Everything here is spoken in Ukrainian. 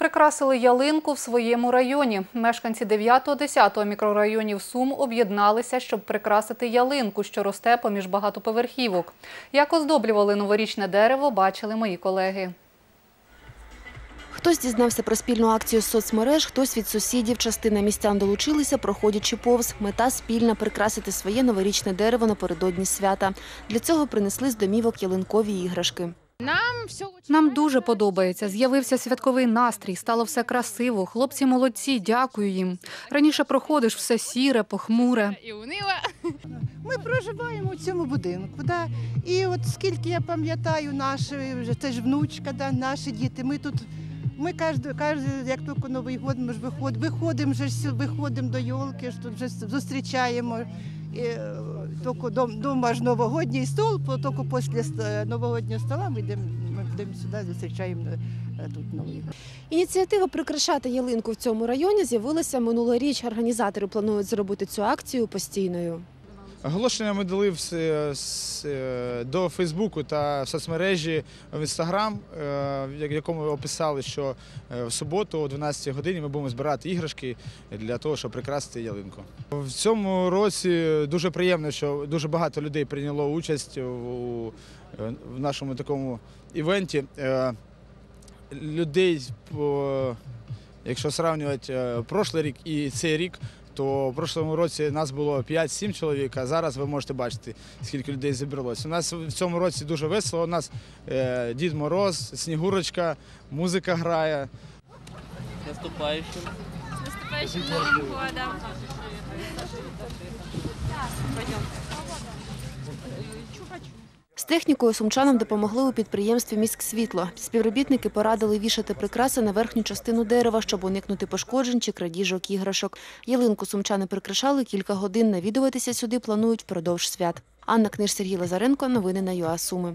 Прикрасили ялинку в своєму районі. Мешканці 9-10 мікрорайонів Сум об'єдналися, щоб прикрасити ялинку, що росте поміж багатоповерхівок. Як оздоблювали новорічне дерево, бачили мої колеги. Хтось дізнався про спільну акцію з соцмереж, хтось від сусідів. Частина містян долучилися, проходячи повз. Мета спільна прикрасити своє новорічне дерево напередодні свята. Для цього принесли з домівок ялинкові іграшки. Нам все Нам дуже подобається. З'явився святковий настрій, стало все красиво. Хлопці молодці, дякую їм. Раніше проходиш все сіре, похмуре. і унила. Ми проживаємо у цьому будинку. Да? І от скільки я пам'ятаю, наші це ж внучка, да, наші діти. Ми тут. Ми кожен, кожен, як тільки Новий год, ми ж виход, виходимо вже ж виходимо до йолки, ж тут вже зустрічаємо. І, е, тільки дом, дома ж новогодній стол, тільки після новогоднього стола ми йдемо, ми йдемо сюди, зустрічаємо е, тут Новий. Ініціатива прикрашати ялинку в цьому районі з'явилася минулоріч. Організатори планують зробити цю акцію постійною. Оголошення ми дали с- е, до Фейсбуку та соцмережі в Інстаграм, е, в якому описали, що е, в суботу о 12 годині ми будемо збирати іграшки для того, щоб прикрасити ялинку. В цьому році дуже приємно, що дуже багато людей прийняло участь е, в нашому такому івенті. Е, Людей, якщо сравнювати е, прошлий рік і цей рік, то в прошлому році нас було 5-7 чоловік, а зараз ви можете бачити, скільки людей зібралося. У нас в цьому році дуже весело. У нас е, Дід Мороз, Снігурочка, музика грає. З наступаючим. З наступаючим Новим годом. Технікою сумчанам допомогли у підприємстві «Міськсвітло». Співробітники порадили вішати прикраси на верхню частину дерева, щоб уникнути пошкоджень чи крадіжок іграшок. Ялинку сумчани прикрашали кілька годин. Навідуватися сюди планують впродовж свят. Анна Книж, Сергій Лазаренко. Новини на ЮА Суми.